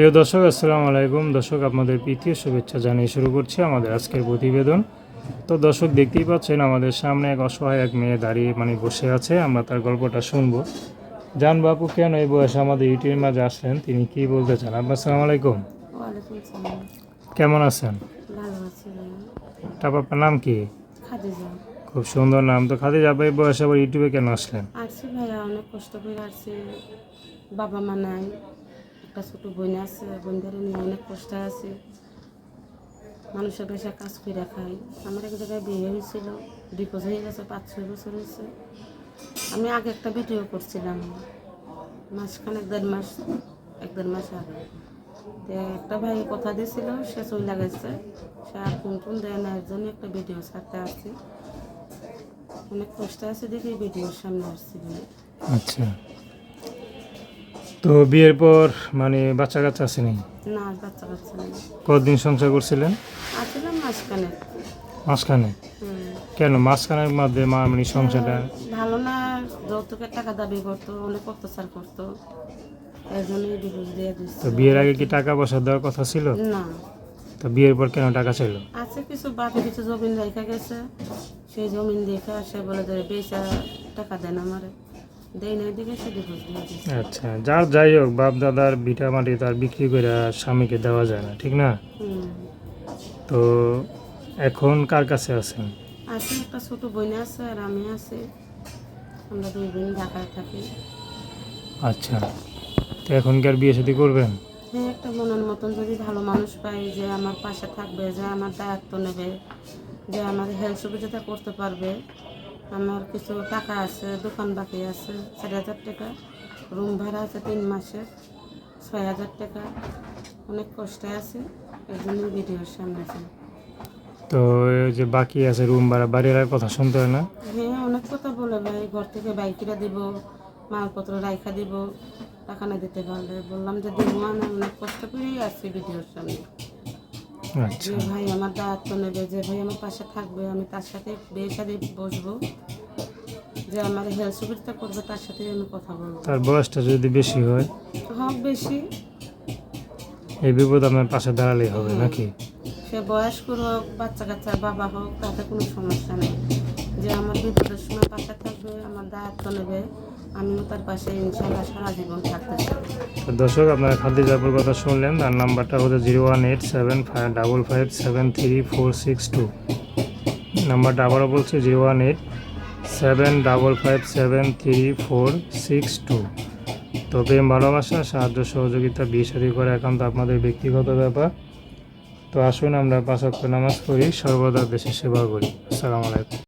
প্রিয় দর্শক আসসালামু আলাইকুম। দর্শক আপনাদের প্রীতীয় শুভেচ্ছা জানিয়ে শুরু করছি আমাদের আজকের প্রতিবেদন। তো দর্শক দেখতেই পাচ্ছেন আমাদের সামনে এক অসহায় এক মেয়ে দাঁড়িয়ে মানে বসে আছে। আমরা তার গল্পটা শুনব। জান বাপু কেন এই বয়সে আমাদের ইউটিউবের মাঝে আসলেন? তিনি কি বলতে চান? আপনার আসসালামু আলাইকুম। কেমন আছেন? তারপর আপনার নাম কি? খুব সুন্দর নাম। তো খাদি যাবে এই বয়সে আবার ইউটিউবে কেন আসলেন? আসছি ভাইয়া অনেক কষ্ট করে আসছি। বাবা মা নাই। একটা ছোট বোন আছে, বোনদের নিয়ে অনেক কষ্ট আছে। মানুষের বেশি কাজ করে খাই আমার এক জায়গায় বিয়ে হয়েছিল ডিপোজ হয়ে গেছে, পাঁচ ছয় বছর হয়েছে। আমি আগে একটা ভিডিও করছিলাম, মাসখানেক, দেড় মাস, এক দেড় মাস আগে। একটা ভাই কথা দিয়েছিল, সে চলে গেছে, সে আর কোন কোন দেয় না, এর জন্য একটা ভিডিও ছাড়তে আসছি। অনেক কষ্ট আছে দেখে ভিডিওর সামনে আসছি। আচ্ছা। তো বিয়ের পর মানে বাচ্চা কাচ্চা আসেনি না বাচ্চা কাচ্চা নেই। কতদিন সংসার করছিলেন? আসছিলাম মাঝখানে। মাঝখানে? কেন? মাঝখানের মধ্যে মা মানে সংসারটা ভালো না যৌতুকের টাকা দাবি করতো অনেক অত্যাচার করতো। তো বিয়ের আগে কি টাকা পয়সা দেওয়ার কথা ছিল? না। তো বিয়ের পর কেন টাকা ছিল? আছে কিছু বাপে কিছু জমিন রেখে গেছে। সেই জমিন দেখে সে বলে যে বেচা টাকা দেন আমারে। আচ্ছা যার যাই হোক বাপ দাদার ভিটা মাটি তার বিক্রি করে স্বামীকে দেওয়া যায় না ঠিক না? তো এখন কার কাছে আছেন? আছে একটা ছোট বোন আছে আর আমি আছি। আমরা দুই বোন ঢাকায় থাকি। আচ্ছা তো এখন কি আর বিয়ে শাদী করবেন? হ্যাঁ একটা মনের মতন যদি ভালো মানুষ পাই যে আমার পাশে থাকবে যে আমার দায়িত্ব নেবে যে আমার হেলথ সুবিধাটা করতে পারবে আমার কিছু টাকা আছে দোকান বাকি আছে চার হাজার টাকা। রুম ভাড়া আছে তিন মাসের ছয় হাজার টাকা। অনেক কষ্টে আছে এই জন্য ভিডিওর সামনে আছি। তো যে বাকি আছে রুম ভাড়া বাড়ির আর কথা শুনতে হয় না? হ্যাঁ অনেক কথা বলে ভাই ঘর থেকে বাইকিরা দিব মালপত্র রাইখা দিব টাকা না দিতে পারলে। বললাম যে দেবো না অনেক কষ্ট করেই আসছি ভিডিওর সামনে। যে ভাই আমার দায়িত্ব নেবে যে ভাই আমার পাশে থাকবে আমি তার সাথে বিয়ে সাথে বসবো যে আমার হেলথ সুবিধা করবে তার সাথে আমি কথা বলব। তার বয়সটা যদি বেশি হয়? হোক বেশি। এই বিপদ আপনার পাশে দাঁড়ালেই হবে নাকি? সে বয়স্ক হোক বাচ্চা কাচ্চার বাবা হোক তাতে কোনো সমস্যা নেই। যে আমার বিপদের সময় পাশে থাকবে আমার দায়িত্ব নেবে আমিও তার পাশে ইনশাল্লাহ সারা জীবন থাকতে দর্শক, আপনারা খাদ্য জাপুর কথা শুনলেন, তার নাম্বারটা হচ্ছে zero one eight seven five double five seven three four six two. নাম্বারটা আবারও বলছে, zero one eight seven double five seven three four six two. তো প্রেম ভালোবাসা, সাহায্য, সহযোগিতা, বিয়ে শাদী করা একান্ত আপনাদের ব্যক্তিগত ব্যাপার। তো আসুন আমরা পাঁচ নামাজ পড়ি, সর্বদা দেশের সেবা করি। আসসালামু আলাইকুম।